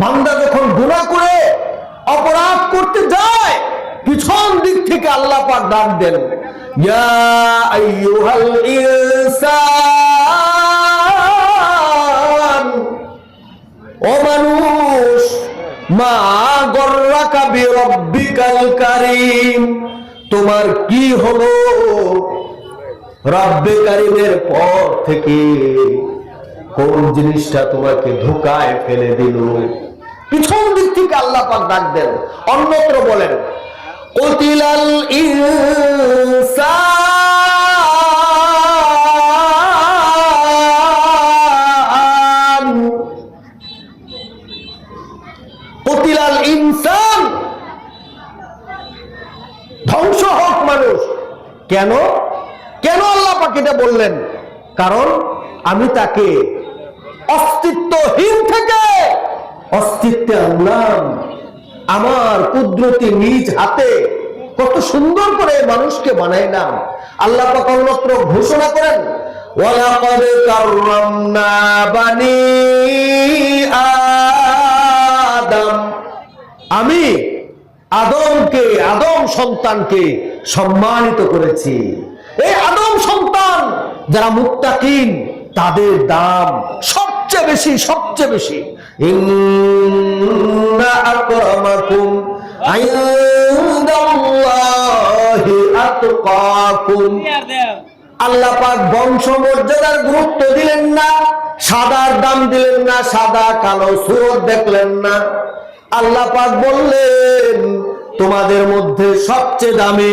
বান্দা যখন গুনাহ করে, অপরাধ করতে যায়, পিছন দিক থেকে আল্লাহ পাক ডাক দেন ও মানুষ, মা গর্রাকা বিরব্বিকাল কারীম, তোমার কি হলো? রব্বে কারিমের পর থেকে কোন জিনিসটা তোমাকে ধোকায় ফেলে দিল? পিছন দিক থেকে আল্লাহ পাক ডাক দেন। অন্যত্র বলেন, কতিলাল ইনসান কতিলাল ইনসান। ধ্বংস হোক মানুষ। কেন? কেন আল্লাহ এটা বললেন? কারণ আমি তাকে অস্তিত্বহীন থেকে অস্তিত্বে আনলাম আমার কুদরতি নিজ হাতে কত সুন্দর করে মানুষকে বানাইলাম। আল্লাহ পাক অন্যত্র ঘোষণা করেন আমি আদমকে, আদম সন্তানকে সম্মানিত করেছি। এই আদম সন্তান যারা মুক্তাকিন তাদের দাম বেশি, সবচেয়ে বেশি। আল্লাহ পাক বংশ মর্যাদার গুরুত্ব দিলেন না, সাদার দাম দিলেন না, সাদা কালো সুরত দেখলেন না। আল্লাহ পাক বললেন, তোমাদের মধ্যে সবচেয়ে দামি,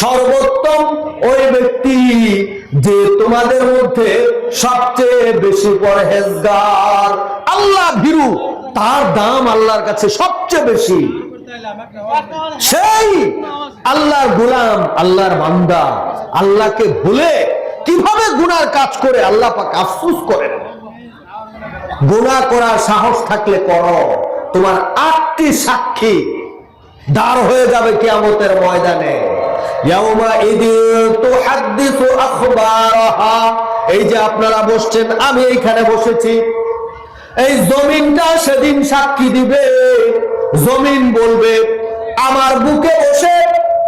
সর্বোত্তম ওই ব্যক্তি যে তোমাদের মধ্যে সবচেয়ে বেশি পরহেজগার আল্লাহ ভীরু, তার দাম আল্লাহর কাছে সবচেয়ে বেশি। সেই আল্লাহর গোলাম, আল্লাহর বান্দা, আল্লাহকে ভুলে কীভাবে গুনার কাজ করে আল্লাহ পাক আফসুস করেন? গুনাহ করার সাহস থাকলে করো। তোমার আটটি সাক্ষী দাঁড় হয়ে যাবে কিয়ামতের ময়দানে। এই যে আপনারা বসছেন, আমি এইখানে বসেছি। এই জমিনটা সেদিন সাক্ষী দিবে। জমিন বলবে, আমার বুকে বসে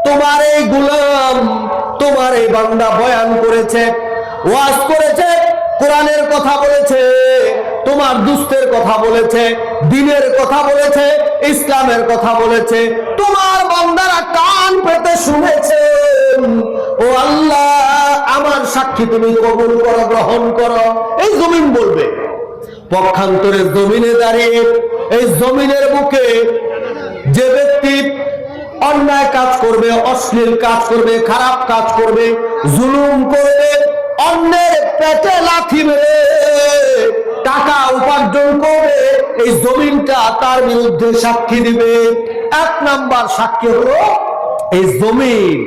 তোমার এই গুলাম, তোমার এই বান্দা বয়ান করেছে, ওয়াজ করেছে, কোরআনের কথা বলেছে, তোমার দুস্থের কথা বলেছে, দিনের কথা বলেছে, ইসলামের কথা বলেছে। তোমার বান্দারা কান সাক্ষী তুমি কবুল করো, গ্রহণ করো। এই জমিন বলবে, পক্ষান্তরে জমিনে দাঁড়িয়ে, এই জমিনের বুকে যে ব্যক্তি অন্যায় কাজ করবে, অশ্লীল কাজ করবে, খারাপ কাজ করবে, জুলুম করবে, অন্যের পেটে লাথি মেরে টাকা উপার্জন করবে, এই জমিনটা তার বিরুদ্ধে সাক্ষী দিবে। এক নাম্বার সাক্ষী হলো এই জমিন।